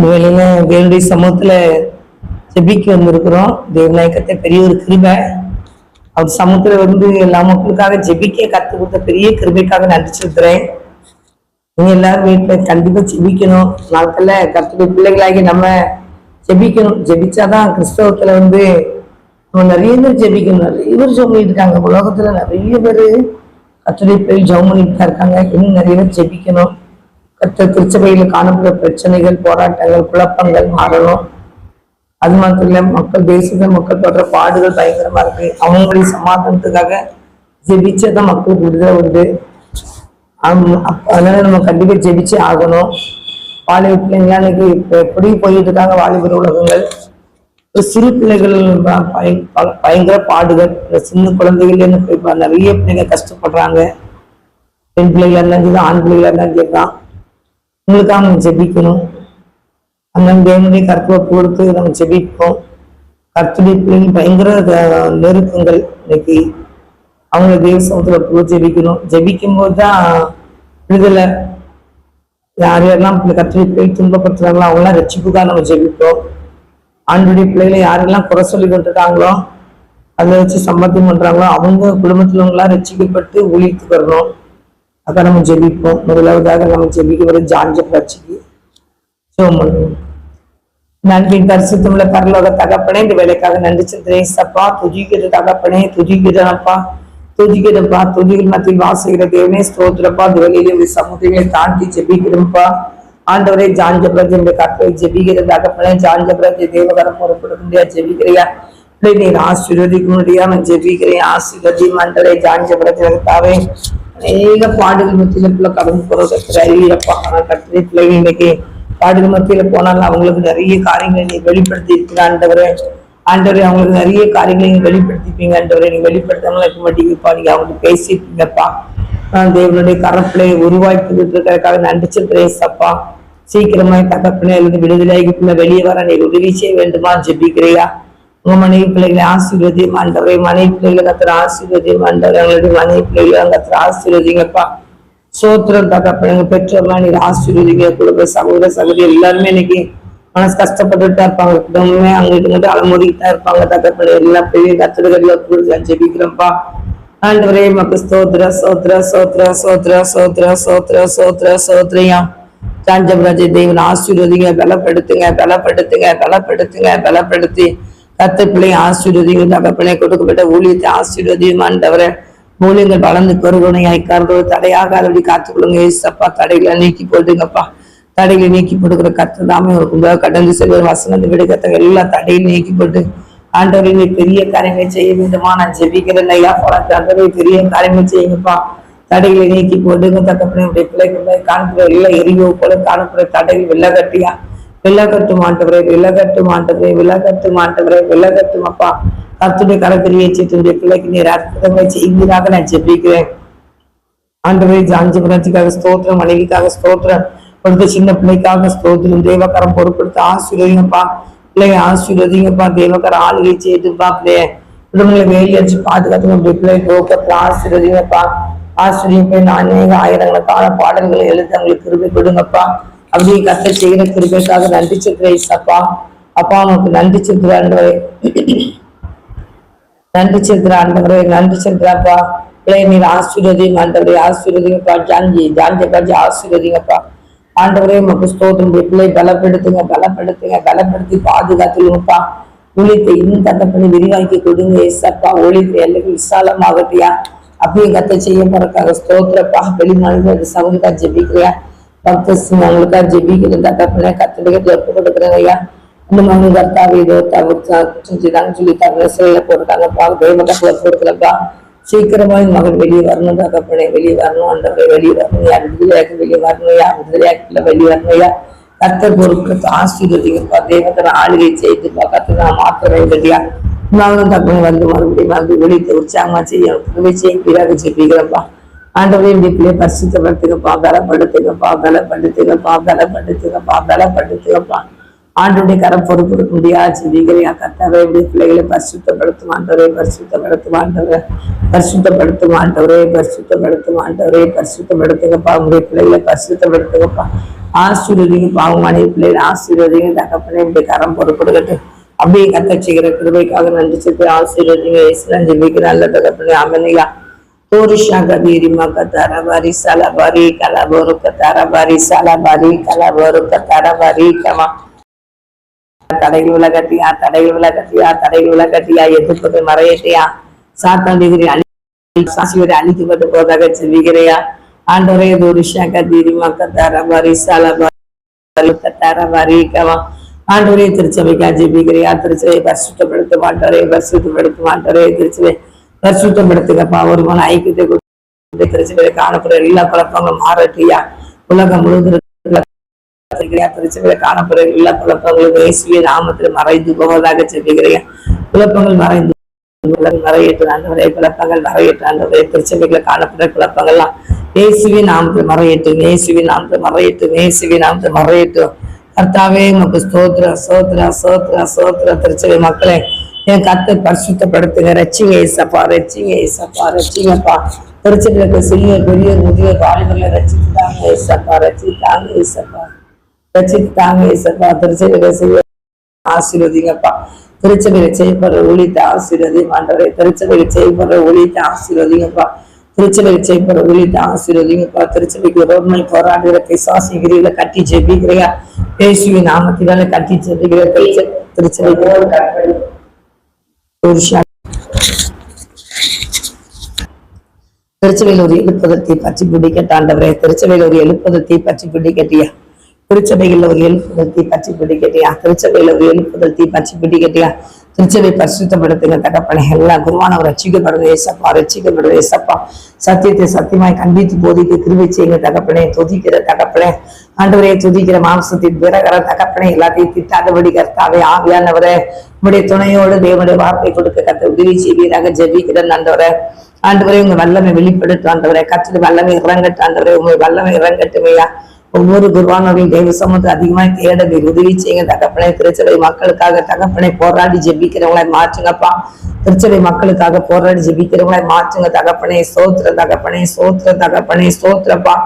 வேலையில வேலுடைய சமூகத்துல செபிக்கு வந்திருக்கிறோம். தேவநாயகத்தை பெரிய ஒரு கிருபை. அவர் சமூகத்துல வந்து எல்லா மக்களுக்காக ஜெபிக்க கத்து கொடுத்த பெரிய கிருபைக்காக நன்றி சொல்கிறேன் நீங்க எல்லாரும் வீட்டுல கண்டிப்பா ஜெபிக்கணும். நாட்கள்ல கத்துடைய பிள்ளைகளாகி நம்ம ஜெபிக்கணும். ஜெபிச்சாதான் கிறிஸ்தவத்துல வந்து நம்ம நிறைய பேர் ஜெபிக்கணும். நிறைய பேர் ஜெபம் இருக்காங்க உலகத்துல நிறைய பேர் கத்துடைய பிள்ளைகள் ஜெபம் பண்ணிட்டு தான் இருக்காங்க. இன்னும் நிறைய பேர் ஜெபிக்கணும். மற்ற திருச்சபையில் காணப்படுற பிரச்சனைகள் போராட்டங்கள் குழப்பங்கள் மாறணும். அது மாத்திரம் இல்லை மக்கள் தேசிய மக்கள் படுற பாடுகள் பயங்கரமா இருக்கு. அவங்களுடைய சமாதானத்துக்காக ஜெபிச்சதான் மக்களுக்கு விடுதலை உண்டு. அதனால நம்ம கண்டிப்பா ஜெபிச்சே ஆகணும். வாலிப பிள்ளைங்களா இன்னைக்கு எப்படி போயிட்டு இருக்காங்க வாலிபர் உலகங்கள்? சிறு பிள்ளைகள் பயங்கர பாடுகள். சின்ன குழந்தைகள் நிறைய பிள்ளைங்க கஷ்டப்படுறாங்க. பெண் பிள்ளைகளா இருந்தாலும் ஆண் பிள்ளைகளா இருந்தாலும் தான். உங்களுக்காக நம்ம ஜெபிக்கணும். அந்த தேவனுடைய கற்பை கொடுத்து நம்ம ஜெபிப்போம். கர்த்தருடைய பிள்ளைங்க பயங்கர நெருக்கங்கள் இன்னைக்கு. அவங்கள தேவசமத்தில் போய் ஜெபிக்கணும். ஜெபிக்கும் போது தான் விடுதலை. யார் யாரெல்லாம் கர்த்தருடைய பிள்ளை துன்பப்படுத்துறாங்களோ அவங்களாம் ரட்சிப்புக்காக நம்ம ஜெபிப்போம். ஆண்டுடைய பிள்ளைகளை யாரெல்லாம் குறை சொல்லி கொண்டுட்டாங்களோ அதை வச்சு சம்பாத்தியம் பண்றாங்களோ அவங்க குடும்பத்துல அவங்களாம் ரட்சிக்கப்பட்டு ஊழியத்துக்கு வரணும். அதான் நம்ம ஜெபிப்போம் முதலாவதாக நம்ம ஜெபிக்க வர ஜான்ஜ பிரட்சிக்கு ஜெபம் பண்ணுவோம் நன்றின் பரிசுத்தமுள்ள பரலோக தகப்பனே இந்த வேலைக்காக நன்றி செலுத்துறேன் சப்பா துதிக்கிற தகப்பனே துதிக்கிறப்பா துதிக்கிறப்பா துதிகள் மத்தியில் வாசுகிற தேவனே ஸ்தோத்திரப்பா இந்த வேலையில இந்த சமுதிரங்களை தாண்டி ஜெபிக்கிறோம்ப்பா ஆண்டவரே ஜாஞ்சபிரஜ் இந்த கற்றை ஜெபிக்கிற தகப்பனே ஜாஞ்சபிரஜ் தேவகரம் பொறுப்பிட முடியா ஜெபிக்கிறியா பிள்ளை நீர் ஆசீர்வதிக்க முடியா நான் ஜெபிக்கிறேன் ஆசீர்வதி மண்டலை ஜாஞ்சபிரஜ் தாவே அநேக பாடுகள் மத்தியில பிள்ளை கடந்து போறது அறிவியப்பா ஆனால் கத்திரி பிள்ளைங்க இன்னைக்கு பாடுகள் மத்தியில போனாலும் அவங்களுக்கு நிறைய காரியங்களை நீ வெளிப்படுத்தி இருக்கிற ஆண்டவரே. ஆண்டவரே அவங்களுக்கு நிறைய காரியங்களை நீங்க வெளிப்படுத்திப்பீங்க ஆண்டவரை. நீங்க வெளிப்படுத்தாமல இருக்க மாட்டீங்கப்பா. நீங்க அவங்களுக்கு பேசியிருப்பீங்கப்பா. நான் தேவனுடைய கரப்பிள்ளையை உருவாக்கி இருக்கிறதுக்காக நன்றி சப்பா சீக்கிரமாய் தகப்பனே இருந்து விடுதலைக்கு பிள்ளை வெளியே வர நீ உதவி செய்ய வேண்டுமா? ஜெபிக்கிறியா உங்க மனைவி பிள்ளைகளை ஆசீர்வதியும் ஆண்டவரை. மனைவி பிள்ளைகளை கத்துற ஆசீர்வதியும் ஆண்டவரை. எங்களுடைய மனைவி பிள்ளைகளை கத்துற ஆசீர்வதிங்கப்பா. சோத்திரம் தகப்பனுங்க பெற்றோர்லாம் நீங்க ஆசீர்வதிங்க. குடும்ப சகோதர சகோதரி எல்லாருமே இன்னைக்கு மனசு கஷ்டப்பட்டுட்டா இருப்பாங்க. குடும்பமே அங்கிட்டு இங்கிட்டு அலமோதிட்டு இருப்பாங்க. தகப்பன எல்லா பிள்ளையும் கத்துடுகள்ல கொடுத்து ஜெபிக்கிறோம்ப்பா ஆண்டவரே மக்கு ஸ்தோத்ர சோத்ர சோத்ர சோத்ர சோத்ர சோத்ர சோத்ர சோத்ரியா காஞ்சபராஜ தேவன் ஆசீர்வதிங்க பலப்படுத்துங்க பலப்படுத்துங்க பலப்படுத்துங்க பலப்படுத்தி. கத்த பிள்ளை ஆசீர்வதிங்க தகப்பனே கொடுக்கப்பட்ட ஊழியத்தை ஆசீர்வதியும் ஆண்டவரே. மூலியங்கள் வளர்ந்து பெருகுணையாய் கருது தடையாகாதபடி காத்துக்கொள்ளுங்க. ஏசப்பா தடைகளை நீக்கி போடுங்கப்பா தடைகளை நீக்கி போடுகிற கத்து தாமே இருக்கும்போது கடந்து செல்வது வசனத்தை விடுக்கத்த எல்லா தடையும் நீக்கி போட்டு. ஆண்டவரை நீ பெரிய காரியங்களை செய்ய வேண்டுமா? நான் ஜெபிக்கிறேன் ஐயா பணத்தை ஆண்டவரை பெரிய காரியங்கள் செய்யுங்கப்பா. தடைகளை நீக்கி போடுங்க தக்கப்பிள்ளை உடைய பிள்ளைகளை காணப்படுற எல்லா எரிவோ போல காணப்படுற தடைகள் வெள்ளகட்டியா? வெள்ளக்கட்டு மாட்டவரே வெள்ளக்கட்டு மாட்டவரே விலகட்டு மாட்டவரே விலகட்டும் அப்பா கத்துடைய கரத்திலேயே சித்துடைய பிள்ளைக்கு நீர் அற்புதங்களை செய்வீராக நான் ஜெபிக்கிறேன். ஆண்டவரே ஜாஞ்சிபுரத்துக்காக ஸ்தோத்திரம் மனைவிக்காக ஸ்தோத்திரம். கொடுத்த சின்ன பிள்ளைக்காக ஸ்தோத்திரம். தேவகரம் பொருட்படுத்த ஆசீர்வதிங்கப்பா. பிள்ளைய ஆசீர்வதிங்கப்பா. தேவக்கார ஆளுகை செய்துப்பா பிள்ளைய. குடும்பங்களை வேலி அடிச்சு பாதுகாத்து உங்களுடைய பிள்ளை கோபத்தில் ஆசீர்வதிங்கப்பா. ஆசிரியப்பை நான் அநேக ஆயிரங்களுக்கான பாடல்களை எழுதி அவங்களுக்கு கிருபை கொடுங்கப்பா. அப்படியே கத்த செய்கிற கிருபைக்காக நன்றி சொல்கிறேன் அப்பா அப்பா உனக்கு நன்றி சொல்கிறேன் நன்றி சொல்கிற ஆண்டவரே. நன்றி செலுத்துறாப்பா பிள்ளைய நீர் ஆசீர்வதியும் ஆண்டவரே ஆசீர்வதிங்கப்பா ஜாஞ்சி ஜாஞ்சி காஞ்சி ஆசீர்வதிங்கப்பா ஆண்டவரே உமக்கு ஸ்தோத்திரம் பிள்ளை பலப்படுத்துங்க பலப்படுத்துங்க பலப்படுத்தி பாதுகாத்துங்கப்பா ஊழியத்தை இன்னும் தட்டப்படி விரிவாக்கி கொடுங்க ஏசப்பா ஊழியத்தை எல்லைகள் விசாலமாகட்டியா அப்படியே கத்த செய்ய போறக்காக ஸ்தோத்திரப்பா வெளி மனித ஜெபிக்கிறியா பக்தசிங் அவங்களுக்காக ஜெபிக்கிறேன் தட்டப்பட கத்தடிக்க ஒப்பு கொடுக்குறேன் ஐயா. இந்த மாதிரி கர்த்தாவை ஏதோ தவிர்த்து சொல்லி தவிர சிலையில போட்டுட்டாங்கப்பா தேவகத்தில் போட்டுக்கலப்பா சீக்கிரமா இந்த மகன் வெளியே வரணும் தகப்பனே வெளியே வரணும் அந்த வெளியே வரணும் யார் விடுதலையாக்கு வெளியே வரணும் யார் விடுதலையாக்கல வெளியே வரணும் யா கத்தர் பொருட்களுக்கு ஆசீர்வதிங்கப்பா. தேவத்தை ஆளுகை செய்துப்பா. கத்தை நான் மாற்ற வேண்டியா நாங்களும் தகவல் வந்து மறுபடியும் வந்து வெளியே உற்சாகமா செய்ய உதவி செய்ய பிறகு செய்கிறப்பா ஆண்டவரே இந்த பிள்ளைய பரிசுத்தப்படுத்துங்கப்பா பலப்படுத்துங்கப்பா பலப்படுத்துங்கப்பா பலப்படுத்துங்கப்பா பலப்படுத்துங்கப்பா ஆண்டுடைய கரம் பொறுப்பு முடியாது ஜெபிக்கிறியா கத்தாவே இப்படி பிள்ளைகளை பரிசுத்தப்படுத்தும் ஆண்டவரே பரிசுத்தப்படுத்தும் ஆண்டவரே பரிசுத்தப்படுத்தும் ஆண்டவரே பரிசுத்தப்படுத்தும் ஆண்டவரே பரிசுத்தப்படுத்துங்கப்பா உங்களுடைய பிள்ளைகளை பரிசுத்தப்படுத்துங்கப்பா ஆசீர்வதிங்க பாவமான பிள்ளைகளை ஆசீர்வதிங்க தகப்பனே இப்படி கரம் பொறுப்படுகட்டும் அப்படியே கத்த செய்கிற கிருபைக்காக நன்றி செலுத்தி ஆசீர்வதிங்க. இயேசுலாம் ஜெபிக்கிற நல்ல தகப்பனே அமனியா Torisha Gabiri Makatara Bari Salabari Kalaboru Katara Bari Salabari Kalaboru Katara Bari Kama. தடைகள் விலகட்டியா தடைகள் விலகட்டியா தடைகள் விலகட்டியா எதிர்ப்பது மறையட்டியா சாத்தான் டிகிரி அழி சாசிவரை அழித்துப்பட்டு போதாக செல்விகிறையா ஆண்டவரே துரிஷாக கதீரி மக்கத்தார வரி சலபரி கத்தார பரி கமா ஆண்டவரே திருச்சபைக்கா ஜெபிக்கிறியா திருச்சபை பரிசுத்தப்படுத்த மாட்டாரே பரிசுத்தப்படுத்த மாட்டாரே திருச்சபை பரிசுத்தப்படுத்துங்கப்பா ஒரு மன ஐக்கியத்தை கொடுத்து திருச்சபையில காணப்படுற எல்லா குழப்பங்களும் மாறட்டியா? உலகம் முழுவதும் இருக்கிற திருச்சபையில காணப்படுற எல்லா குழப்பங்களும் இயேசுவிய நாமத்தில் மறைந்து போவதாக செல்லுகிறேன் குழப்பங்கள் மறைந்து மறையற்ற ஆண்டவரே. குழப்பங்கள் மறையற்ற ஆண்டவரே. திருச்சபைகளை காணப்படுற குழப்பங்கள்லாம் இயேசுவின் நாமத்தில் மறையட்டும் இயேசுவின் நாமத்தில் மறையட்டும் இயேசுவின் நாமத்தில் மறையட்டும். கர்த்தாவே நமக்கு ஸ்தோத்ரா சோத்ரா சோத்ரா சோத்ரா திருச்சபை மக்களே என் கத்தை பரிசுத்தப்படுத்துங்க. ரச்சிங்க ஏசப்பா ரச்சிங்க ஏசப்பா ரச்சிங்கப்பா திருச்சபைக்கு சிறிய பெரிய முதிய வாலிபர்களை ரச்சித்து தாங்க ஏசப்பா ரச்சித்து தாங்க ஏசப்பா ரச்சித்து தாங்க ஏசப்பா திருச்சபைக்கு சிறிய ஆசீர்வதிங்கப்பா. திருச்சபையில செய்யப்படுற ஒளித்த ஆசீர்வதி ஆண்டவரே. திருச்சபையில செய்யப்படுற ஒளித்த ஆசீர்வதிங்கப்பா. திருச்சபையில செய்யப்படுற ஒளித்த ஆசீர்வதிங்கப்பா. திருச்சபைக்கு ரோட்மை போராடுகிற பிசாசிகிரிகளை கட்டி ஜெபிக்கிறையா? பேசுவி நாமத்தினால கட்டி ஜெபிக்கிற திருச்சபைக்கு ஒரு திருச்சபையில் ஒரு எழுப்புதத்தை பற்றி பிடிக்கட்ட ஆண்டவரே திருச்சபையில் ஒரு எழுப்புதத்தை பற்றி பிடிக்கட்டியா? திருச்சபையில் ஒரு எழுப்புதத்தை பற்றி பிடிக்கட்டியா? திருச்சபையில் ஒரு எழுப்புதத்தை பற்றி பிடிக்கட்டியா? திருச்சபை பரிசுத்தப்படுத்துங்க தகப்பனை. எல்லா குருவானவர் ரட்சிக்கப்படுறது ஏசப்பா ரட்சிக்கப்படுறது ஏசப்பா. சத்தியத்தை சத்தியமாய் கண்டித்து போதிக்க கிருவை செய்யுங்க தகப்பனே தொதிக்கிற தகப்பனே. ஆண்டவரே துதிக்கிற மாம்சத்தின் பிறகர தகப்பனே எல்லாத்தையும் திட்டாதபடி கர்த்தாவே ஆவியானவரை உங்களுடைய துணையோடு தேவனுடைய வார்த்தை கொடுக்க கத்த உதவி செய்வீராக ஜெபிக்கிறேன் ஆண்டவரை. ஆண்டவரை உங்க வல்லமை வெளிப்படுத்து ஆண்டவரை. கத்திர வல்லமை இறங்கட்டு ஆண்டவரை. உங்க வல்லமை இறங்கட்டுமையா. ஒவ்வொரு குருவானோரையும் தெய்வ சமூகத்தை அதிகமாக தேட நீர் உதவி செய்யுங்க தகப்பனை. திருச்சபை மக்களுக்காக தகப்பனை போராடி ஜெபிக்கிறவங்களை மாற்றுங்கப்பா. திருச்சபை மக்களுக்காக போராடி ஜெபிக்கிறவங்களை மாற்றுங்க தகப்பனை. சோத்திர தகப்பனை சோத்திர தகப்பனை சோத்திரப்பா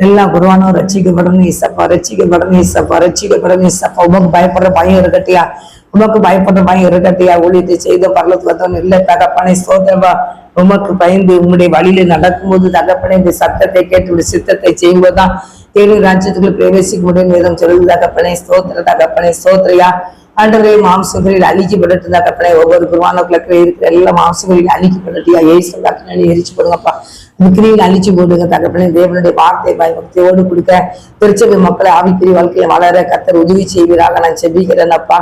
எல்லாம் குருவானும் ரசிக்கப்படணும் இசப்பா ரசிக்கப்படணும் இசப்பா ரசிக்கப்படணும் இசப்பா உமக்கு பயப்படுற பயம் இருக்கட்டியா? உமக்கு பயப்படுற பயம் இருக்கட்டியா? ஊழியத்தை செய்த பரலத்து வந்தவன் இல்லை தகப்பனை சோதரப்பா உமக்கு பயந்து உம்முடைய வழியில நடக்கும்போது தகப்பனை இந்த சத்தத்தை கேட்டு உடைய சித்தத்தை செய்யும்போதுதான் தேடி ராஜ்யத்துக்குள்ள பிரவேசிக்க முடியும். வேதம் சொல்லுது தகப்பனை சோத்திர தகப்பனை ஸ்தோத்திரையா. ஆண்டவரே மாம்சங்களில் அழிக்கப்பட்டு கற்பனை ஒவ்வொரு குருவானக்குள்ள இருக்கிற எல்லா மாம்சங்களில் அழிக்கப்பட்டுட்டியா ஏசு கற்பனை எரிச்சு போடுங்கப்பா. விக்கிரியில் அழிச்சு போடுங்க தகப்பனே தேவனுடைய வார்த்தை பயபக்தியோடு கொடுக்க திருச்சபை மக்களை ஆவிக்குரிய வாழ்க்கையை வளர கத்தர் உதவி செய்வீராக. நான் செபிக்கிறேன் அப்பா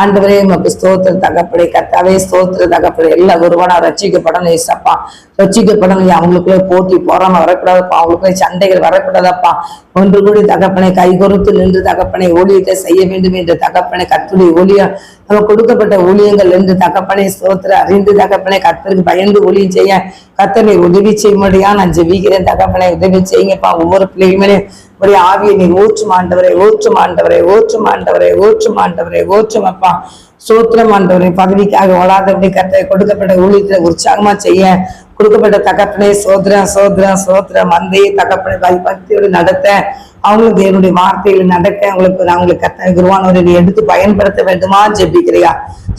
ஆண்டவரே உமக்கு ஸ்தோத்திர தகப்படை கத்தாவே ஸ்தோத்திர தகப்படை எல்லா குருவான ரட்சிக்கப்படணும் ஏசப்பா ரட்சிக்கப்படணும் அவங்களுக்குள்ள போட்டி போறாம வரக்கூடாதுப்பா. அவங்களுக்குள்ள சண்டைகள் வரக்கூடாதப்பா. ஒன்று கூடி தகப்பனை கைகொறுத்து நின்று தகப்பனை ஊழியத்தை செய்ய வேண்டும் என்ற தகப்பனை கத்துடைய ஊழியம் நம்ம கொடுக்கப்பட்ட ஊழியங்கள் என்று தகப்பனை சோத்திர அறிந்து தகப்பனை கத்தருக்கு பயந்து ஊழியம் செய்ய கத்தனை உதவி செய்யும்படியா நான் ஜெபிக்கிறேன். தகப்பனை உதவி செய்யுங்கப்பா. ஒவ்வொரு பிள்ளைகளுமே ஒரு ஆவியை நீ ஊற்றும் ஆண்டவரை ஊற்றும் ஆண்டவரை ஊற்றும் ஆண்டவரை ஊற்றும் ஆண்டவரை ஊற்றும் அப்பா. சோத்திரம் ஆண்டவரை பதவிக்காக ஓடாதபடி கத்த கொடுக்கப்பட்ட ஊழியத்தை உற்சாகமா செய்ய கொடுக்கப்பட்ட தகப்பனே சோதரன் சோதரன் சோதரம் மந்தையை தகப்பனை பயபக்தியோடு நடத்த அவங்களும் தேவனுடைய வார்த்தையில நடக்க அவங்களுக்கு அவங்களுக்கு கத்த குருவானவரை நீ எடுத்து பயன்படுத்த வேண்டுமா? ஜெபிக்கிறியா?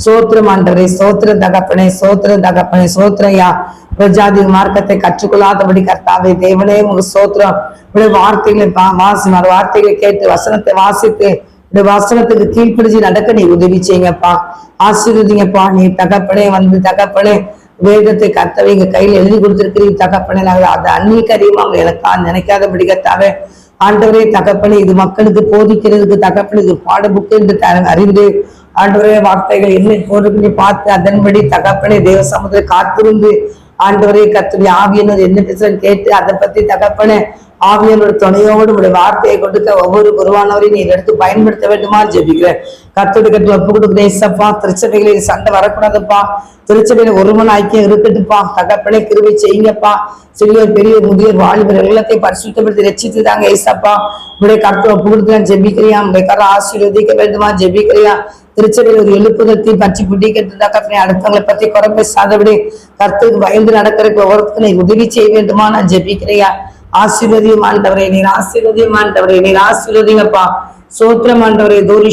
சோத்திரம் ஆண்டவரே சோத்திரம் தகப்பனை சோத்திரம் தகப்பனை சோத்திரையா? பிரஜாதி மார்க்கத்தை கற்றுக்கொள்ளாதபடி கர்த்தாவே தேவனே உங்க சோத்திரம். இப்படி வார்த்தைகளை பா- வாசி வார்த்தைகளை கேட்டு வசனத்தை வாசித்து இந்த வசனத்துக்கு கீழ்ப்பிடிச்சு நடக்க நீ உதவி செய்யுங்கப்பா. ஆசீர்வதிங்கப்பா நீ தகப்பனே வந்து தகப்பனே வேதத்தை கத்தவை எங்க கையில எழுதி கொடுத்திருக்கிறீங்க தகப்பனே நாங்கள் அதை அந்நீகரியும் அவங்க எனக்கா நினைக்காதபடி கத்தாவே ஆண்டவரே தகப்பனே இது மக்களுக்கு போதிக்கிறதுக்கு தகப்பனே இது பாட புக்கு என்று அறிந்து ஆண்டவரே வார்த்தைகள் என்ன போடுறதுன்னு பார்த்து அதன்படி தகப்பனே தேவ சமுதிர காத்திருந்து ஆண்டவரே கத்துடைய ஆவியனர் என்ன பேசுறேன்னு கேட்டு அதை பத்தி தகப்பனே ஆவியனோட துணையோடு உடைய வார்த்தையை கொடுக்க ஒவ்வொரு குருவானவரையும் நீர் எடுத்து பயன்படுத்த வேண்டுமா? ஜெபிக்கிறேன். கத்தோடு கட்டி ஒப்பு கொடுக்குறேன் ஏசப்பா திருச்சபைகளில் சண்டை வரக்கூடாதுப்பா. திருச்சபையில ஒருமன் ஐக்கியம் இருக்கட்டுப்பா தகப்பனை கிருபை செய்யுங்கப்பா. சிறியோர் பெரிய முதியோர் வாலிபர் எல்லாத்தையும் பரிசுத்தப்படுத்தி ரசித்து தாங்க ஏசப்பா உடைய கருத்தை ஒப்பு கொடுக்குறேன் ஜெபிக்கிறியா? உடைய கரை ஆசீர்வதிக்க வேண்டுமா? ஜெபிக்கிறியா? திருச்சபையில் ஒரு எழுப்புதத்தை பற்றி பிடிக்கிறது கத்தனை அடுத்தவங்களை பத்தி குறை பேசாதபடி கருத்துக்கு பயந்து நடக்கிறதுக்கு ஒவ்வொருத்தனை உதவி செய்ய வேண்டுமா? நான் ஜெபிக்கிறியா? ஆசீர்வதியும் ஆண்டவரே நீர் ஆசீர்வதியும் ஆண்டவரே நீர் ஆசீர்வதிங்கப்பா. சோத்திரம் ஆண்டவரே தூரி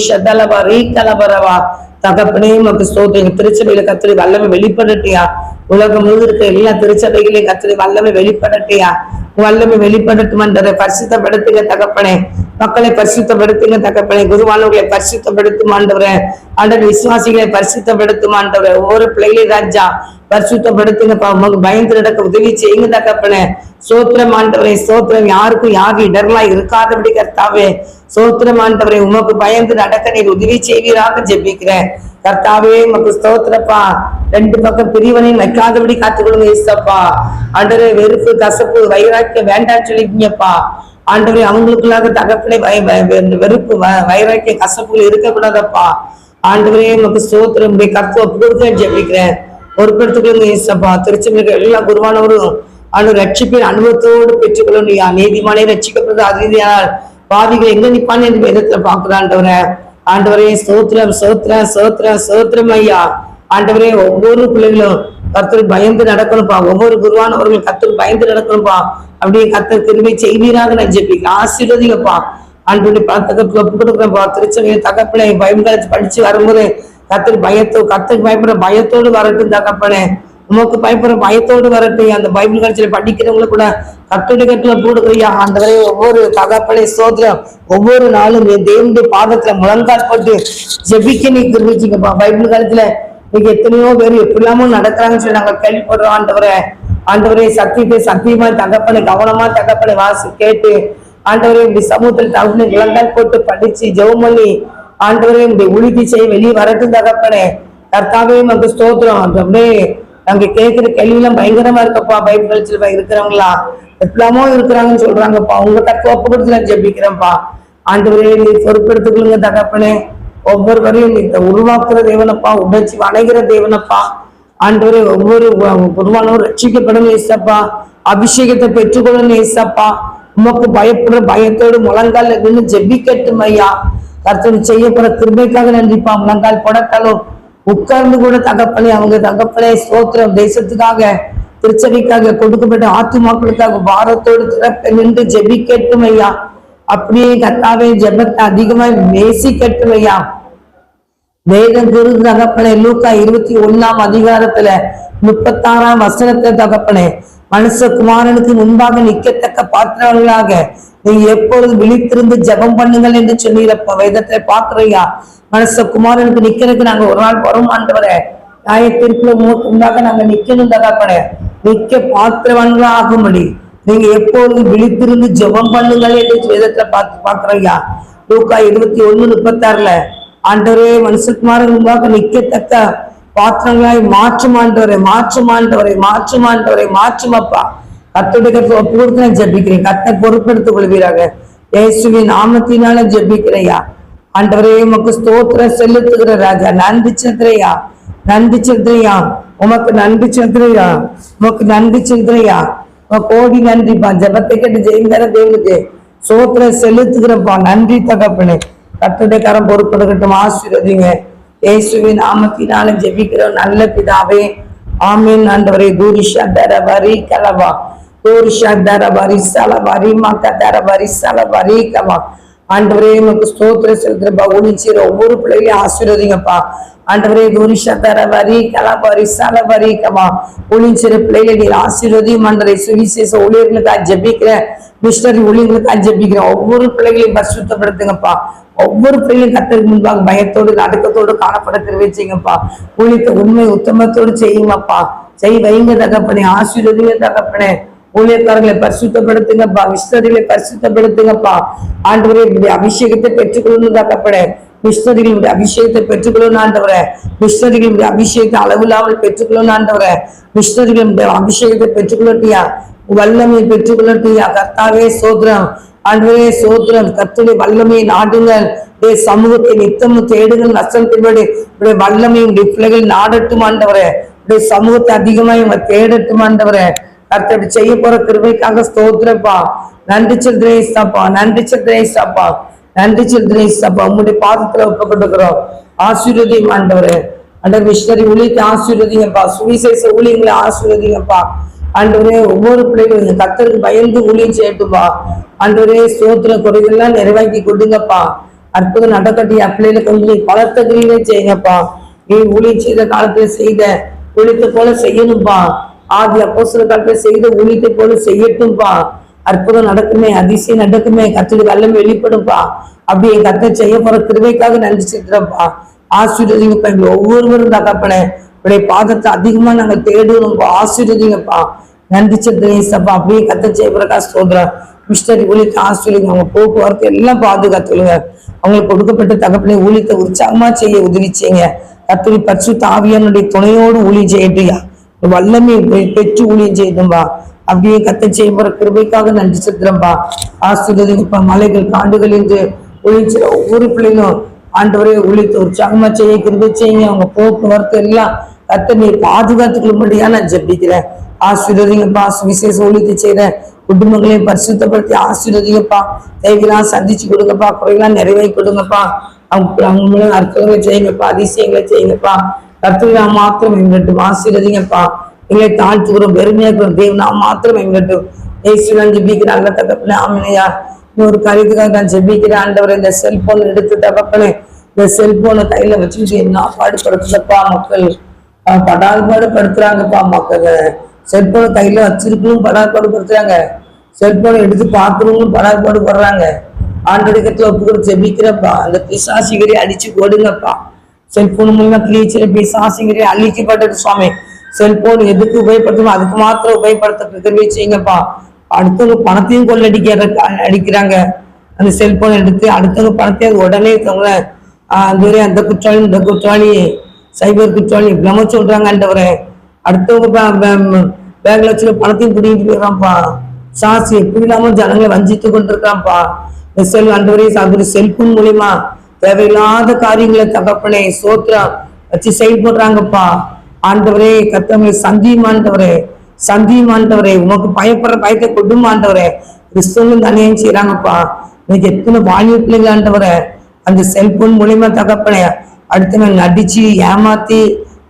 ரீ கலபரவா தகப்பனே உனக்கு ஸ்தோத்திரம் திருச்சபையில கத்திரி வல்லமை வெளிப்படட்டியா? உலகம் முழுவதும் இருக்க எல்லா திருச்சபைகளையும் கத்திரி வல்லமை வெளிப்படட்டியா? வல்லமை வெளிப்படுத்துமன்றதை பரிசுத்தப்படுத்துங்க தகப்பனே. மக்களை பரிசுத்தப்படுத்துங்க தகப்பனே. குருவானவர்களை பரிசுத்தப்படுத்துமாண்டவரே ஆண்டவர். விசுவாசிகளை பரிசுத்தப்படுத்துமாண்டவரே ஒவ்வொரு பிள்ளைகளையும் ராஜா பரிசுத்தப்படுத்துங்கப்பா உமக்கு பயந்து நடக்க உதவி செய்யுங்க தகப்பனே. சோத்திரம் ஆண்டவரை சோத்திரம் யாருக்கும் யாரும் இடர்லாம் இருக்காதபடி கர்த்தாவே. சோத்திரம் ஆண்டவரை உமக்கு பயந்து நடக்க நீர் உதவி செய்வீராக ஜெபிக்கிறேன். கர்த்தாவே உமக்கு ஸ்தோத்திரப்பா. ரெண்டு பக்கம் பிரிவனையும் வைக்காதபடி காத்துக்கொள்ளுங்க ஏசப்பா ஆண்டவரே வெறுப்பு கசப்பு வைராக்கியம் வேண்டாம்னு சொல்லிருக்கீங்கப்பா ஆண்டவரே அவங்களுக்குள்ளாக தகப்பனை வெறுப்பு வ- வைராக்கிய கசப்புகள் இருக்கக்கூடாதப்பா. ஆண்டவரே உமக்கு ஸ்தோத்திரம் உடைய கொடுக்க ஜெபிக்கிறேன். பொறுப்பெடுத்துக்கொள்ளுங்க ஏசப்பா திருச்செந்தூர் எல்லா குருவானவரும் ஆண்டு ரட்சிப்பின் அனுபவத்தோடு பெற்றுக்கொள்ளணும் நீதிமானே ரட்சிக்கப்படுறது அதிதியால் பாவிகள் எங்க நிப்பான்னு என்று வேதத்துல பாக்குறாண்டவரே ஆண்டவரே. சோத்திரம் சோத்திரம் சோத்திரம் சோத்திரம் ஐயா. ஆண்டவரே ஒவ்வொரு பிள்ளைகளும் கர்த்தர் பயந்து நடக்கணும்ப்பா. ஒவ்வொரு குருவானவர்கள் கர்த்தர் பயந்து நடக்கணும்ப்பா. அப்படியே கர்த்தர் திரும்பி செய்வீராக நான் ஜெபிக்கிறேன். ஆசீர்வதிங்கப்பா. ஆண்டவருடைய பழத்தகத்துக்கு ஒப்பு கொடுக்குறேன்ப்பா திருச்சபையை தகப்பனை பயம் படிச்சு வரும்போது கத்துக்கு பயத்தோ கத்துக்கு பயப்படுற பயத்தோடு வரட்டும் தகப்பனே உமக்கு பயப்படுற பயத்தோடு வரட்டும். அந்த பைபிள் கட்சியில படிக்கிறவங்கள கூட கட்டுரை கட்டுல போடுகிறியா? வரை ஒவ்வொரு தகப்பனை சோதரம் ஒவ்வொரு நாளும் என் தேவனுடைய பாதத்துல முழங்கால் போட்டு ஜெபிக்க நீ தெரிவிச்சிங்கப்பா பைபிள் காலத்துல இன்னைக்கு எத்தனையோ பேர் எப்படிலாமோ நடக்கிறாங்கன்னு சொல்லி நாங்க கேள்விப்படுறோம். ஆண்டவரே ஆண்டவரே சத்தியத்தை சத்தியமா தகப்பனை கவனமா தகப்பனை வாசி கேட்டு ஆண்டவரே இப்படி சமூகத்தில் தகுந்த முழங்கால் போட்டு படிச்சு ஜெபம் பண்ணி ஆண்டவரே இப்படி உறுதி செய்ய வெளியே வரட்டும் தகப்பனே. கர்த்தாவே நமக்கு ஸ்தோத்திரம். அப்படியே நாங்க கேட்கிற கேள்வியெல்லாம் பயங்கரமா இருக்கப்பா. பைபிள் கழிச்சு இருக்கிறவங்களா? எப்பலாமோ இருக்கிறாங்கன்னு சொல்றாங்கப்பா. உங்க தக்க ஒப்பு கொடுத்து நான் ஜெபிக்கிறேன்ப்பா. ஆண்டவரே நீ பொறுப்பெடுத்துக்கொள்ளுங்க தகப்பனே. ஒவ்வொருவரையும் நீ உருவாக்குற தேவனப்பா உணர்ச்சி வணைகிற தேவனப்பா. ஆண்டவரே ஒவ்வொரு குருவானவர் ரட்சிக்கப்படும் ஏசப்பா அபிஷேகத்தை பெற்றுக்கொள்ளணும் ஏசப்பா உமக்கு பயப்படுற பயத்தோடு முழங்கால் நின்று ஜெபிக்கட்டும் ஐயா. கர்த்தர் செய்ய போற திருமைக்காக நன்றிப்பா முழங்கால் போடட்டாலும் உட்கார்ந்து கூட தகப்பலே அவங்க தகப்பலே சோத்திரம் தேசத்துக்காக திருச்சபைக்காக கொடுக்கப்பட்ட ஆத்துமாக்களுக்காக பாரத்தோடு திறப்ப நின்று ஜெபிக்கட்டும் ஐயா. அப்படியே கத்தாவே ஜெபத்தை அதிகமாய் நேசிக்கட்டும் ஐயா. வேதம் குரு தகப்பனே லூக்கா இருபத்தி ஒண்ணாம் அதிகாரத்துல முப்பத்தாறாம் வசனத்தை தகப்பனே மனுஷகுமாரனுக்கு முன்பாக நிக்கத்தக்க பாத்திரங்களாக நீங்க எப்பொழுது விழித்திருந்து ஜெபம் பண்ணுங்கள் என்று சொன்னீரப்பா வேதத்தை பாக்குறையா மனுஷகுமாரனுக்கு நிக்கிறதுக்கு நாங்க ஒரு நாள் வரும் ஆண்டவரே. நியாயத்திற்குள்ள உமக்கு உண்டாக நாங்க நிக்கணும் தகப்பட நிக்க பாத்திரவான்களா ஆகும்படி நீங்க எப்பொழுது விழித்திருந்து ஜெபம் பண்ணுங்கள் என்று வேதத்துல பார்த்து பாக்குறையா லூக்கா இருபத்தி ஒண்ணு முப்பத்தாறுல ஆண்டவரே மனுஷகுமாரன் உண்டாக நிக்கத்தக்க பாத்திரங்களாய் மாற்றும் ஆண்டவரை மாற்றும் ஆண்டவரை மாற்றும் ஆண்டவரை மாற்றும் அப்பா. கத்துடைய கத்து கொடுத்து நான் ஜெபிக்கிறேன். கத்தை பொறுப்பெடுத்துக் கொள்வீராக. இயேசுவின் நாமத்தினால ஜெபிக்கிறையா ஆண்டவரே உமக்கு ஸ்தோத்திரம் செலுத்துகிற ராஜா நன்றி சந்திரையா நன்றி சந்திரையா உமக்கு நன்றி சந்திரையா உமக்கு நன்றி சந்திரையா கோடி நன்றிப்பா. ஜெபத்தை கேட்டு ஜெயந்தர தேவனுக்கு சோத்திரம் செலுத்துகிறப்பா. நன்றி தகப்பனே. கத்துடைய கரம் பொறுப்படுகட்டும் ஆசீர்வதிங்க. இயேசுவின் நாமத்தினால ஜெபிக்கிறோம். நல்ல பிதாவே. ஆமீன். ஆண்டவரே தூரிஷா தர வரி கலவா தூரிஷா தர வரி சல வரி மக்க தர வரி சல கவா ஆண்டவரே உமக்கு ஸ்தோத்திர செலுத்துறப்பா ஒளிச்சிற ஒவ்வொரு பிள்ளைகளையும் ஆசீர்வதிங்கப்பா. ஆண்டவரே தூரிஷா தர வரி கலவரி சல வரி கவா ஒளிச்சிற பிள்ளைகளை நீர் ஆசீர்வதியும் ஆண்டவரே சுவிசேஷ ஊழியர்களுக்கு ஜெபிக்கிறேன். மிஷனரி ஊழியர்களுக்கு ஜெபிக்கிறேன். ஒவ்வொரு பிள்ளைகளையும் பஸ் சுத்தப்படுத்துங்கப்பா ஒவ்வொரு பிள்ளையும் கத்தருக்கு முன்பாக பயத்தோடு நடுக்கத்தோடு காணப்பட தெரிவிச்சிங்கப்பா. ஊழியத்தை உண்மை உத்தமத்தோடு செய்யுங்கப்பா. செய் வைங்க தகப்பனே ஆசீர்வதிங்க தகப்பனே. ஊழியக்காரர்களை பரிசுத்தப்படுத்துங்கப்பா மிஷனரிகளை பரிசுத்தப்படுத்துங்கப்பா. ஆண்டவரே இப்படி அபிஷேகத்தை பெற்றுக்கொள்ளணும் தகப்பனே மிஷனரிகளுடைய அபிஷேகத்தை பெற்றுக்கொள்ளணும் ஆண்டவரை. மிஷனரிகளுடைய அபிஷேகத்தை அளவில்லாமல் பெற்றுக்கொள்ளணும் ஆண்டவரை. மிஷனரிகளுடைய அபிஷேகத்தை பெற்றுக்கொள்ளட்டியா வல்லமையை பெற்றுக்கொள்ளட்டியா கர்த்தாவே சோதரம். ஆண்டவரே சோத்ரம். கத்துடைய வல்லமையை நாடுங்கள். உடைய சமூகத்தை நித்தமும் தேடுங்கள் நஷ்டத்தின்படி உடைய வல்லமையும் பிள்ளைகள் நாடட்டும் ஆண்டவரை. உடைய சமூகத்தை அதிகமாக தேடட்டும் ஆண்டவரை. கர்த்தர் செய்ய போற கிருபைக்காக ஸ்தோத்திரப்பா. நன்றி சில்திரேசப்பா நன்றி சில்திரேசப்பா நன்றி சில்திரேசப்பா உங்களுடைய பாதத்துல ஒப்பு கொடுக்கிறோம் ஆசீர்வதியும் ஆண்டவரே. அந்த மிஷினரி ஊழியத்தை ஆசீர்வதிங்கப்பா. சுவிசேஷ ஊழியங்களை ஆசீர்வதிங்கப்பா. அன்றுவரே ஒவ்வொரு பிள்ளைகளும் கத்தருக்கு பயந்து ஊழியம் செய்யட்டுப்பா அன்றுவரே சோத்திர குறைகள்லாம் நிறைவாக்கி கொடுங்கப்பா. அற்புதம் நடக்கட்டி என் பிள்ளைகளை கொஞ்சம் பலத்த கிரீனே செய்யுங்கப்பா. நீ ஊழியம் செய்த காலத்துல செய்த ஒழித்த போல செய்யணும்ப்பா ஆதி அப்போ காலத்துல செய்த ஊழியத்தை போல செய்யட்டும்பா. அற்புதம் நடக்குமே அதிசயம் நடக்குமே கத்தடி வல்லம் வெளிப்படும்பா. அப்படி என் கத்தை செய்ய போற கிருபைக்காக நன்றி செலுத்துறப்பா. ஆசீர்வதிங்கப்பா எங்களை ஒவ்வொருவரும் தகப்பனே உடைய பாதத்தை அதிகமா நாங்க தேடணும்பா ஆசீர்வதிங்கப்பா. நன்றி செலுத்துறீங்கப்பா அப்படியே கத்தை செய்ய போறக்கா சோதரா மிஸ்டரி ஊழியத்தை ஆசீர்வதிங்க. அவங்க போக்குவரத்து எல்லாம் பாதுகாத்துலுங்க அவங்களுக்கு கொடுக்கப்பட்ட தகப்பனை ஊழியத்தை உற்சாகமா செய்ய உதவி செய்யுங்க. கத்தரி பரிசு தாவியானுடைய துணையோடு ஊழி செய்யட்டுயா வல்லமை பெற்று ஊழியம் செய்யுதும்பா அப்படியே கத்த செய்ய கிருபைக்காக நன்றி செலுத்துறம்பா ஆசிரியப்பா மலைகள் காண்டுகள் என்று ஒழிச்சுற ஒவ்வொரு பிள்ளைகளும் ஆண்டவரே ஒழித்து உற்சாகமா செய்ய கிருபை செய்யுங்க. அவங்க போக்குவரத்து எல்லாம் கத்த நீ பாதுகாத்துக்கொள்ளும்படியா நான் ஜெபிக்கிறேன். ஆசீர்வதிங்கப்பா விசேஷ ஒழித்து செய்த குடும்பங்களையும் பரிசுத்தப்படுத்தி ஆசீர்வதிங்கப்பா தேவையெல்லாம் சந்திச்சு கொடுங்கப்பா குறையெல்லாம் நிறைவேறி கொடுங்கப்பா அவங்க அவங்க மூலம் அற்புதங்களை செய்யுங்கப்பா அதிசயங்களை செய்யுங்கப்பா கர்த்தர் மாத்திரம் எங்கட்டும் ஆசீர்வதிங்கப்பா. எங்களை தாழ்த்துக்கிறோம் பெருமையாக்கிறோம் இருக்கிறோம் தேவனா மாத்திரம் எங்கட்டும். ஏசுலாம் ஜெபிக்கிற ஜெபிக்கிறேன் அல்ல தகப்பனே ஆமினையா. ஒரு கருத்துக்காக நான் ஜெபிக்கிறேன் ஆண்டவர் இந்த செல்போன் எடுத்து தகப்பனே இந்த செல்போனை கையில வச்சுட்டு என்ன பாடுபடுத்துதப்பா மக்கள். படாதுபாடு படுத்துறாங்கப்பா மக்கள். செல்போனை கையில வச்சிருக்கணும் படாதுபாடு படுத்துறாங்க செல்போனை எடுத்து பார்க்கறவங்களும் படாதுபாடு படுறாங்க ஆண்டடிக்கத்துல ஒப்பு கொடுத்து ஜெபிக்கிறப்பா. அந்த பிசாசிகரை அடிச்சு கொடுங்கப்பா செல்போன் மூலமா கிளீச்சில பிசாசிகரை அழிக்கப்பட்டது சுவாமி. செல்போன் எதுக்கு உபயோகப்படுத்தணும் அதுக்கு மாத்திரம் உபயோகப்படுத்த கிருபை செய்யுங்கப்பா அடுத்தவங்க பணத்தையும் கொள்ளடிக்கிற அடிக்கிறாங்க. அந்த செல்போன் எடுத்து அடுத்தவங்க பணத்தை அது உடனே இருக்கவங்கள அந்த மாதிரி அந்த குற்றாளி இந்த குற்றாளி சைபர் குற்றாளி இவ்வளவு சொல்றாங்க அண்டவரை அடுத்தவங்க பேங்க்ல வச்சு பணத்தையும் பிடிக்கிட்டு போயிடறான்ப்பா. சாசி எப்படி இல்லாம ஜனங்களை வஞ்சித்து கொண்டிருக்கான்ப்பா இந்த செல் ஆண்டவரே ஒரு செல்போன் மூலியமா தேவையில்லாத காரியங்களை தகப்பனே சோத்ரா வச்சு செயல்படுறாங்கப்பா ஆண்டவரே கத்தவங்களை சந்தியுமாண்டவரே சந்தியுமாண்டவரே உமக்கு பயப்படுற பயத்தை கொடுமாண்டவரே கிறிஸ்தவங்களும் தனியும் செய்யறாங்கப்பா இன்னைக்கு எத்தனை வாலிப பிள்ளைகள் அந்த செல்போன் மூலியமா தகப்பனே அடுத்தவன் நடிச்சு ஏமாத்தி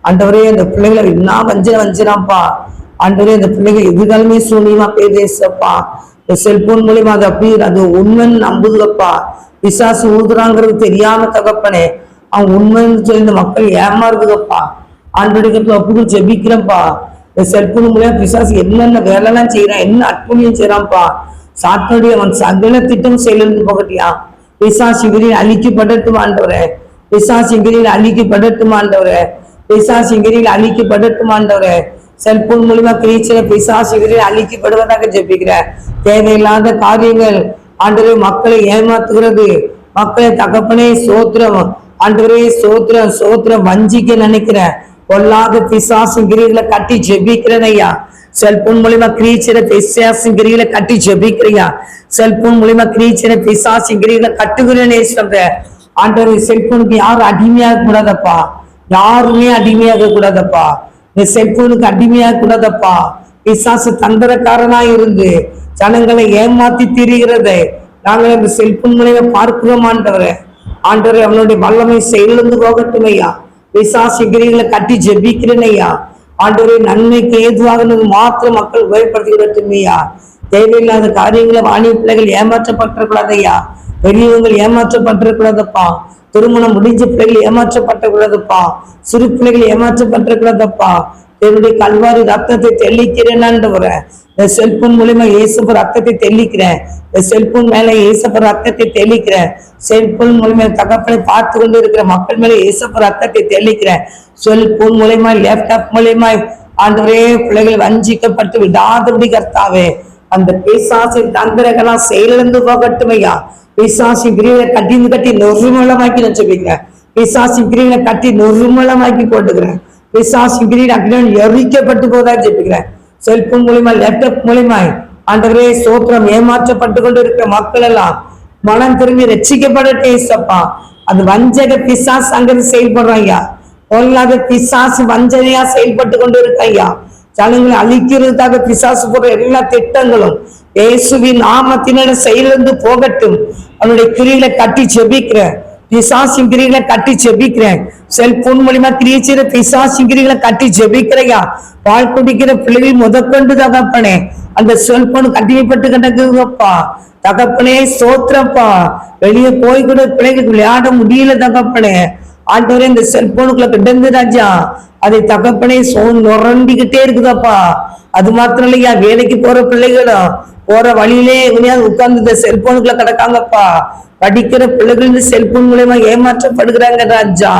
ஆண்டவரே அந்த பிள்ளைகளை என்ன வஞ்சன வஞ்சிரான்ப்பா ஆண்டவரே அந்த பிள்ளைங்க எதிர்காலமே சூனியமா பேசப்பா இந்த செல்போன் மூலியமா அது அப்படி அது உண்மைன்னு நம்புதுலப்பா. பிசாசு ஊதுறாங்கிறது தெரியாம தகப்பனே அவன் உண்மைன்னு சொல்லி இந்த மக்கள் ஏமாறுதுகப்பா ஆண்டடிக்கிறதுல அப்படி ஜெபிக்கிறேன்ப்பா. இந்த செல்போன் மூலியம் பிசாசு என்னென்ன வேலைலாம் செய்யறான் என்ன அற்புதம் செய்யறான்ப்பா சாத்தனுடைய அவன் சகல திட்டம் செயலிருந்து போகட்டியா. பிசாசிங்கரில் அழிக்கப்படட்டும் ஆண்டவரே. பிசாசிங்கரில் அழிக்கப்படட்டும் ஆண்டவரே. பிசாசிங்கரில் அழிக்கப்படட்டும் ஆண்டவரே. செல்போன் மூலியமா கிரீச்சல பிசாசிங்கரில் அழிக்கப்படுவதாக ஜெபிக்கிறேன் தேவையில்லாத காரியங்கள் ஆண்டவரே மக்களை ஏமாத்துகிறது. மக்களை தகப்பனே சோத்திரம் ஆண்டவரே சோத்திரம் சோத்திரம் வஞ்சிக்க நினைக்கிறேன். பொல்லாத பிசாசின் கிரிகளை கட்டி ஜெபிக்கிறேன் ஐயா. செல்போன் மூலியமா கிரீச்சர பிசாசின் கிரிகளை கட்டி ஜெபிக்கிறியா செல்போன் மூலியமா கிரீச்சர பிசாசின் கிரிகளை கட்டுகிறேன்னு சொல்றேன் ஆண்டவர் செல்போனுக்கு யாரும் அடிமையாக கூடாதப்பா. யாருமே அடிமையாக கூடாதப்பா. இந்த செல்போனுக்கு அடிமையா கூடாதப்பா பிசாசு தந்திரக்காரனா இருந்து ஜனங்களை ஏமாத்தி திரிகிறதை. நாங்கள் இந்த செல்போன் மூலியமா பார்க்கிறோம் ஆண்டவரே. ஆண்டவரே அவனுடைய வல்லமை செயலிருந்து போகட்டும் ஐயா. பிசாசு கிரிகளை கட்டி ஜெபிக்கிறேன் ஐயா. ஆண்டவரை நன்மைக்கு ஏதுவாக மாத்திரம் மக்கள் உபயோகப்படுத்திக்கிட்டு ஐயா. தேவையில்லாத காரியங்களை வாணிய பிள்ளைகள் ஏமாற்றப்பட்டிருக்கூடாது ஐயா. பெரியவங்கள் ஏமாற்றப்பட்டிருக்கூடாதப்பா திருமணம் முடிஞ்ச பிள்ளைகள் ஏமாற்றப்பட்டிருக்கூடாதுப்பா சிறு பிள்ளைகள் ஏமாற்றப்பட்டிருக்கூடாதப்பா என்னுடைய கல்வாரி ரத்தத்தை தெளிக்கிறேன் வரேன் இந்த செல்போன் மூலியமா இயேசப்ப ரத்தத்தை தெளிக்கிறேன். இந்த செல்போன் மேல இயேசப்ப ரத்தத்தை தெளிக்கிறேன். செல்போன் மூலியமா தகப்பனை பார்த்து கொண்டு இருக்கிற மக்கள் மேல இயேசப்ப ரத்தத்தை தெளிக்கிறேன். செல்போன் மூலியமா லேப்டாப் மூலியமா ஆண்டவரே பிள்ளைகள் வஞ்சிக்கப்பட்டு விடாதபடி கர்த்தாவே. அந்த பேசாசை தந்திரங்களாம் செயலிழந்து போகட்டுமையா? விசாசி பிசாசின் பிரிவினை கட்டி கட்டி நொறுமலமாக்கி நான் சொல்லிக்கிறேன். பிசாசின் பிரிவினை கட்டி நொறுமலமாக்கி போட்டுக்கிறேன். விசாசி பிரிவினை அப்படின்னு எரிக்கப்பட்டு போதா ஜெபிக்கிறேன். செல்போன் மூலியமா லேப்டாப் மூலியமா ஆண்டவரே சோத்திரம் ஏமாற்றப்பட்டு கொண்டு இருக்கிற மக்கள் எல்லாம் மனம் திரும்பி ரட்சிக்கப்படட்டே இசப்பா அது வஞ்சக பிசாசு அங்கிருந்து செயல்படுறோம் ஐயா. பொல்லாத பிசாசு வஞ்சனையா செயல்பட்டு கொண்டு இருக்க ஐயா. ஜனங்களை அழிக்கிறதுக்காக பிசாசு போடுற எல்லா திட்டங்களும் இயேசுவின் நாமத்தினோட செயலிருந்து போகட்டும். அவனுடைய கிரியில கட்டி செபிக்கிறேன். பிசாசின் கிரிகளை கட்டி செபிக்கிறேன். செல்போன் மூலியமா கிரியை செய்யற பிசாசின் கிரிகளை கட்டி ஜெபிக்கிறையா பால் குடிக்கிற பிள்ளைகள் முதற்கொண்டு தகப்பனே. அந்த செல்போன் கட்டியப்பட்டு கிடக்குங்கப்பா தகப்பனே சோத்திரப்பா வெளியே போய் கூட பிள்ளைகளுக்கு விளையாட முடியல தகப்பனே. ஆண்டவரே இந்த செல்போனுக்குள்ள கிடந்து ராஜா. அதை தகப்பனே சோ நுரண்டிக்கிட்டே இருக்குதப்பா. அது மாத்திரம் இல்லையா வேலைக்கு போற பிள்ளைகளும் போற வழியிலே எங்கேயாவது உட்கார்ந்து இந்த செல்போனுக்குள்ள கிடக்காங்கப்பா. படிக்கிற பிள்ளைகள் இந்த செல்போன் மூலயமா ஏமாற்றப்படுகிறாங்க ராஜா.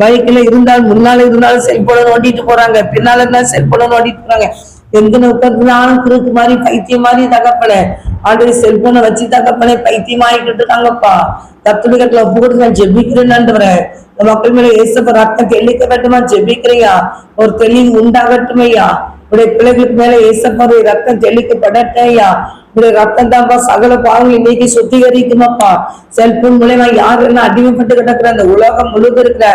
பைக்ல இருந்தால் முன்னால இருந்தாலும் செல்போனை நோண்டிட்டு போறாங்க. பின்னால இருந்தாலும் செல்போனை நோண்டிட்டு போறாங்க. எங்க உட்கார்ந்துனாலும் குறுக்கு மாதிரி பைத்தியம் மாதிரி தகப்பல ஆண்டு செல்போனை வச்சு தகப்பனே பைத்தியம் ஆகிட்டு இருக்காங்கப்பா. கத்துடுகத்துல ஒப்பு கொடுத்து நான் ஜெபிக்கிறேன் இந்த மக்கள் மேல ஏசப்ப ரத்தம் தெளிக்க வேண்டுமா ஜெபிக்கிறையா? ஒரு தெளிவு உண்டாகட்டும் ஐயா உடைய பிள்ளைகளுக்கு மேல ஏசப்பாருடைய ரத்தம் தெளிக்கப்படட்டையா? உடைய ரத்தம் தான்ப்பா சகல பாவங்கள் இன்னைக்கு சுத்திகரிக்குமாப்பா. செல்போன் மூலயமா யாரெல்லாம் அடிமைப்பட்டு கிடக்குற? அந்த உலகம் முழுக்க இருக்கிற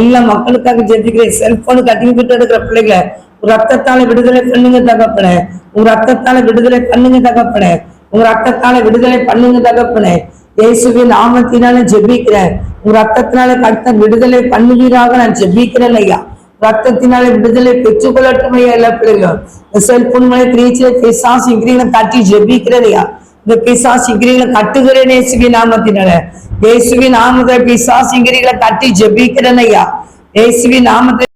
எல்லா மக்களுக்காக ஜெபிக்கிறேன். செல்போனுக்கு அடிமைப்பட்டு இருக்கிற பிள்ளைகளை ரத்தத்தால விடுதலை பண்ணுங்க தகப்பனே. உங்க ரத்தத்தால விடுதலை பண்ணுங்க தகப்பனே. உங்க ரத்தத்தால விடுதலை பண்ணுங்க தகப்பனே. இயேசுவின் நாமத்தினால ஜெபிக்கிறேன். உங்க ரத்தத்தினால கர்த்தர் விடுதலை பண்ணுவீராக நான் ஜெபிக்கிறேன் ஐயா. ரத்தத்தினால விடுதலை பெற்றுக்கொள்ளட்டும் ஐயா எல்லா பிள்ளைகளும். இந்த செல்போன் மலை கிரீச்சில பிசாசு இங்கிரீங்களை தட்டி ஜெபிக்கிறேன் ஐயா. இந்த பிசாசு இங்கிரீங்களை கட்டுகிறேன் இயேசுவி நாமத்தினால. இயேசுவின் நாமத்தை பிசாசு இங்கிரீங்களை கட்டி ஜெபிக்கிறேன் ஐயா. இயேசுவின் நாமத்தை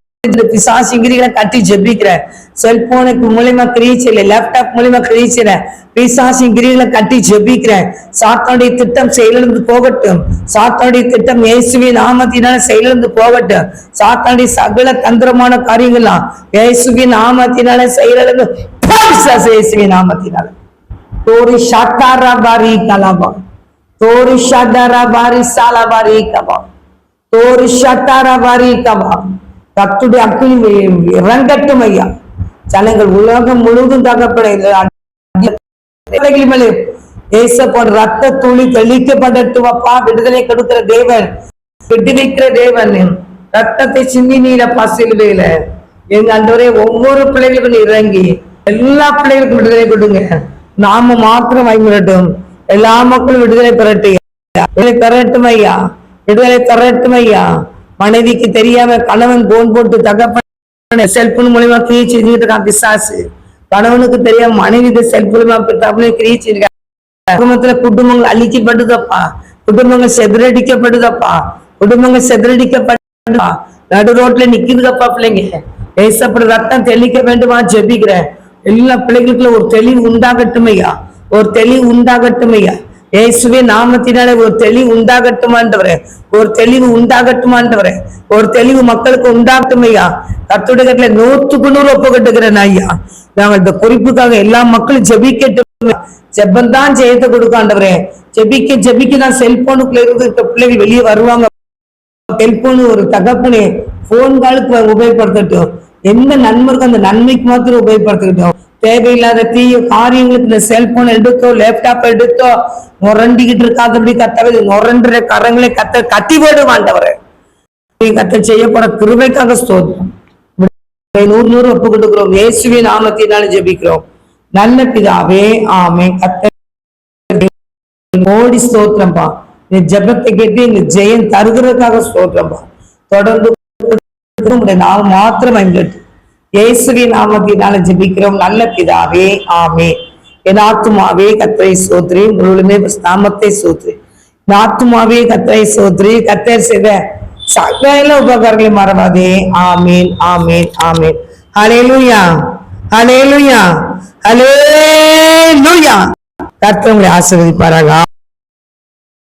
பிசாசிங்கிரிகளை கட்டி ஜெபிக்கிறேன் செல்போனுக்கு மூலியமா கிரீச்சல லேப்டாப் மூலியமா கிரீச்சல பிசாசிங்கிரிகளை கட்டி ஜெபிக்கிறேன் சாத்தானுடைய திட்டம் செயலிருந்து போகட்டும். சாத்தானுடைய திட்டம் இயேசுவி நாமத்தினால செயலிருந்து போகட்டும். சாத்தானுடைய சகல தந்திரமான காரியங்கள்லாம் இயேசுவி நாமத்தினால செயலிருந்து இயேசுவி நாமத்தினால. தோரி ஷாத்தாரா பாரி கலாபா தோரி ஷாதாரா பாரி சாலா பாரி கபா தோரி ஷாத்தாரா பாரி கபா கத்துடைய அக்கினி இறங்கட்டும் ஐயா. ஜனங்கள் உலகம் முழுவதும் தகப்பட ரத்த துளி தெளிக்கப்படட்டும் அப்பா. விடுதலை கொடுக்கிற தேவன் விடுவிக்கிற தேவன். ரத்தத்தை சிந்தி நீல சிலுவையில எங்க அன்றவரே ஒவ்வொரு பிள்ளைகளுக்கும் இறங்கி எல்லா பிள்ளைகளுக்கும் விடுதலை கொடுங்க. நாம மாத்திரம் வாங்கிடட்டும் எல்லா மக்களும் விடுதலை பெறட்டும் விடுதலை பெறட்டும் ஐயா. விடுதலை பெறட்டும் ஐயா. மனைவிக்கு தெரியாம கணவன் போன் போட்டு தகப்பன செல்போன் மூலியமா கிரியை செஞ்சுட்டு இருக்கான் பிசாசு. கணவனுக்கு தெரியாம மனைவி செல்போன் மூலியமா தகவலை கிரியை செஞ்சிருக்காங்க குடும்பத்துல குடும்பங்கள் அழிக்கப்படுதப்பா. குடும்பங்கள் செதறடிக்கப்படுதப்பா. குடும்பங்கள் செதறடிக்கப்படுதா நடு ரோட்ல நிக்குதுதப்பா பிள்ளைங்க. ஏசப்பட ரத்தம் தெளிக்க வேண்டுமா ஜெபிக்கிறேன். எல்லா பிள்ளைகளுக்குள்ள ஒரு தெளிவு உண்டாகட்டுமையா? ஒரு தெளிவு உண்டாகட்டுமையா? இயேசுவே நாமத்தினாலே ஒரு தெளிவு உண்டாகட்டுமான்றவரே ஒரு தெளிவு உண்டாகட்டுமான்றவரே ஒரு தெளிவு மக்களுக்கு உண்டாகட்டும் ஐயா. கத்துடைய நூத்துக்கு நூறு ஒப்புக்கட்டுகிறேன் ஐயா. நாங்கள் இந்த குறிப்புக்காக எல்லா மக்களும் ஜெபிக்கட்டும். ஜெபந்தான் ஜெயத்தை கொடுக்காண்டவரே ஜெபிக்க ஜெபிக்க தான் செல்போனுக்குள்ள இருந்து இருக்க பிள்ளைகள் வெளியே வருவாங்க. செல்போனு ஒரு தகப்பனே போன் காலுக்கு உபயோகப்படுத்தட்டும். என்ன நன்மை இருக்கோ அந்த நன்மைக்கு மாத்திரம் உபயோகப்படுத்திக்கிட்டோம். தேவையில்லாத தீய காரியங்களுக்கு இந்த செல்போன் எடுத்தோ லேப்டாப் எடுத்தோ நுரண்டிக்கிட்டு இருக்காதபடி கத்தவை நுரண்டுற கரங்களை கத்த கத்தி போடும் ஆண்டவரே. கத்த செய்யப்பட கிருபைக்காக ஸ்தோத்திரம். நூறு நூறு ஒப்பு கொடுக்கிறோம். இயேசுவி நாமத்தினால ஜெபிக்கிறோம். நல்ல பிதாவே ஆமே கத்த ஓடி ஸ்தோத்திரம்பா. இந்த ஜெபத்தை கேட்டு இந்த ஜெயம் தருகிறதுக்காக ஸ்தோத்திரம்பா. தொடர்ந்து உம்முடைய நாமம் மாத்திரம் எங்களுக்கு இயேசுவி நாமத்தினால ஜெபிக்கிறோம். நல்ல பிதாவே ஆமே. என் ஆத்துமாவே கத்தரை சோத்ரி. முழுவதுமே நாமத்தை சோத்ரி. என் ஆத்துமாவே கத்தரை சோத்ரி. கத்தர் செய்த சகல உபகாரங்களை மறவாதே. ஆமீன் ஆமீன் ஆமீன். அலேலுயா அலேலுயா ஹalleluya. கர்த்தர் உங்களை ஆசீர்வதிப்பாராக.